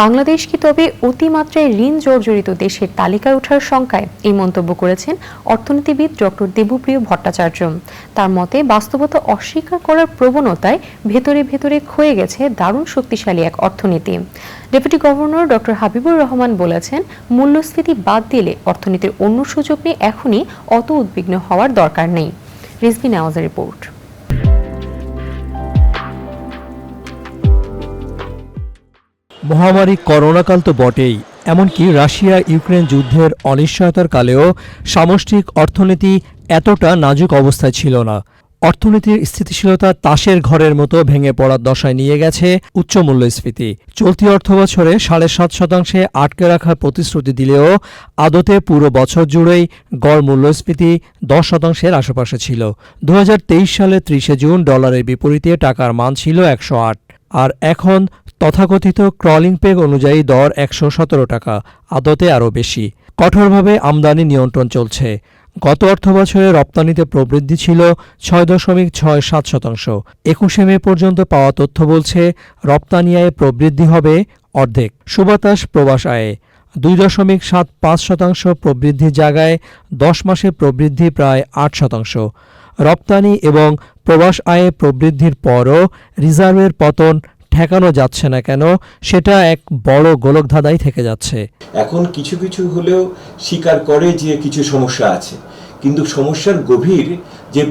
বাংলাদেশ কি তবে অতিমাত্রায় ঋণ জর্জরিত দেশের তালিকায় ওঠার শঙ্কায় এই মন্তব্য করেছেন অর্থনীতিবিদ ডক্টর দেবপ্রিয় ভট্টাচার্য। তার মতে, বাস্তবতা অস্বীকার করার প্রবণতায় ভেতরে ভেতরে ক্ষয়ে গেছে দারুণ শক্তিশালী এক অর্থনীতি। Deputy governor doctor Habibur Rahman বলেছেন, মূল্যস্ফীতি বাদ দিলে অর্থনীতির অন্য সুযোগ নিয়ে এখনই অত উদ্বিগ্ন হওয়ার দরকার নেই। রিজভি নেওয়াজের রিপোর্ট। মহামারী করোনাকাল তো বটেই, এমনকি রাশিয়া ইউক্রেন যুদ্ধের অনিশ্চয়তার কালেও সামষ্টিক অর্থনীতি এতটা নাজুক অবস্থায় ছিল না। অর্থনীতির স্থিতিশীলতা তাসের ঘরের মতো ভেঙে পড়ার দশায় নিয়ে গেছে উচ্চ মূল্যস্ফীতি। চলতি অর্থবছরে সাড়ে সাত শতাংশে আটকে রাখার প্রতিশ্রুতি দিলেও আদতে পুরো বছর জুড়েই গড় মূল্যস্ফীতি দশ শতাংশের আশেপাশে ছিল। দু হাজার তেইশ সালে ত্রিশে জুন ডলারের বিপরীতে টাকার মান ছিল একশো আট। আর এখন তথাকথিত ক্রলিং পেগ অনুযায়ী দর একশো সতেরো টাকা, আদতে আরও বেশি। কঠোরভাবে আমদানি নিয়ন্ত্রণ চলছে। গত অর্থবছরে রপ্তানিতে প্রবৃদ্ধি ছিল ছয় দশমিক ছয় সাত শতাংশ। একুশে মে পর্যন্ত পাওয়া তথ্য বলছে, রপ্তানি আয়ে প্রবৃদ্ধি হবে অর্ধেক। সুবাতাস প্রবাস আয়ে দুই দশমিক সাত পাঁচ শতাংশ প্রবৃদ্ধির জায়গায়, দশ মাসে প্রবৃদ্ধি প্রায় আট শতাংশ। রপ্তানি এবং প্রবাস আয়ে প্রবৃদ্ধির পরও রিজার্ভের পতন ঠেকানো যাচ্ছে না কেন, সেটা এক বড় গোলকধাঁধাই থেকে যাচ্ছে। এখন কিছু কিছু হলেও স্বীকার করে যে কিছু সমস্যা আছে। কিন্তু সমস্যার গভীর যে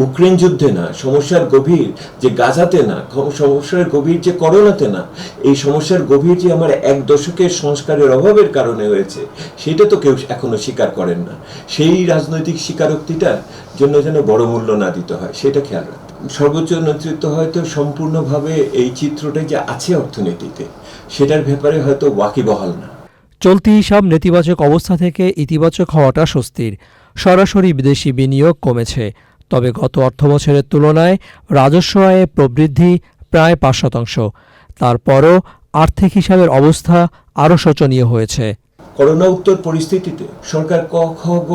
ইউক্রেন যুদ্ধে না, সমস্যার গভীর যে গাজাতে না সমস্যার গভীর যে করোনাতে না, এই সমস্যার গভীর যে আমার এক দশকের সংস্কারের অভাবের কারণে হয়েছে, সেটা তো কেউ এখনও স্বীকার করেন না। সেই রাজনৈতিক স্বীকারোক্তিটার জন্য যেন বড় মূল্য না দিতে হয়, সেটা খেয়াল হবে। সর্বোচ্চ নেতৃত্ব হয়তো সম্পূর্ণভাবে এই চিত্রটা যে আছে অর্থনীতিতে সেটার ব্যাপারে হয়তো ওয়াকিবহাল না। চলতি হিসাব নেতিবাচক অবস্থা থেকে ইতিবাচক হওয়াটা স্বস্তির। সরাসরি বিদেশি বিনিয়োগ কমেছে তবে গত অর্থবছরের তুলনায় রাজস্ব আয়ে প্রবৃদ্ধি প্রায় পাঁচ শতাংশ। তারপরও আর্থিক হিসাবের অবস্থা আরও শোচনীয় হয়েছে। করোনা উত্তর পরিস্থিতিতে সরকার ক খ গ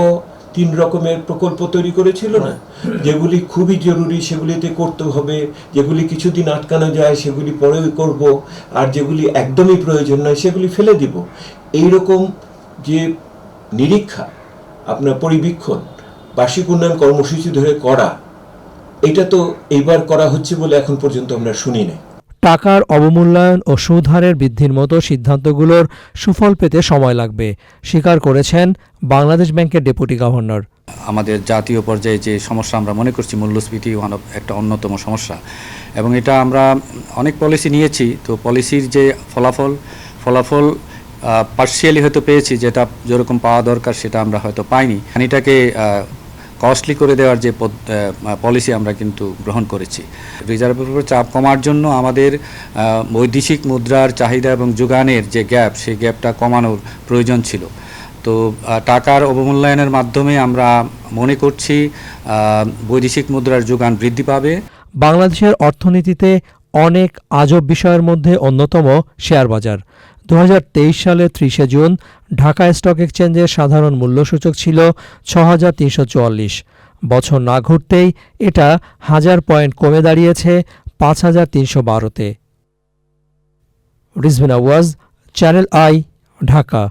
তিন রকমের প্রকল্প তৈরি করেছিল না? যেগুলি খুবই জরুরি, সেগুলিতে করতে হবে, যেগুলি কিছুদিন আটকানো যায়, সেগুলি পরেও করব, আর যেগুলি একদমই প্রয়োজন নয়, সেগুলি ফেলে দিব। এই রকম যে নিরীক্ষা, আপনার পরিবীক্ষণ, বার্ষিক উন্নয়ন কর্মসূচি ধরে করা, এটা তো এইবার করা হচ্ছে বলে এখন পর্যন্ত আমরা শুনি নাই। টাকার অবমূল্যায়ন ও সুদ হারের বৃদ্ধির মতো সিদ্ধান্তগুলোর সুফল পেতে সময় লাগবে, স্বীকার করেছেন বাংলাদেশ ব্যাংকের ডেপুটি গভর্নর। আমাদের জাতীয় পর্যায়ে যে সমস্যা আমরা মনে করছি, মূল্যস্ফীতি ওয়ান অফ একটা অন্যতম সমস্যা। এবং এটা আমরা অনেক পলিসি নিয়েছি, তো পলিসির যে ফলাফল ফলাফল পার্সিয়ালি হয়তো পেয়েছি, যেটা যেরকম পাওয়া দরকার সেটা আমরা হয়তো পাইনি। এটাকে কস্টলি করে দেওয়ার যে পলিসি আমরা কিন্তু গ্রহণ করেছি। রিজার্ভের উপর চাপ কমার জন্য আমাদের বৈদেশিক মুদ্রার চাহিদা এবং যোগানের যে গ্যাপ সেই গ্যাপটা কমানোর প্রয়োজন ছিল। তো টাকার অবমূল্যায়নের মাধ্যমে আমরা মনে করছি বৈদেশিক মুদ্রার যোগান বৃদ্ধি পাবে। বাংলাদেশের অর্থনীতিতে অনেক আজব বিষয়ের মধ্যে অন্যতম শেয়ার বাজার দু সালে ত্রিশে জুন ঢাকা স্টক এক্সচেঞ্জের সাধারণ মূল্যসূচক ছিল ছ বছর না ঘুরতেই এটা হাজার পয়েন্ট কমে দাঁড়িয়েছে পাঁচ হাজার তিনশো বারোতে। Channel I, Dhaka.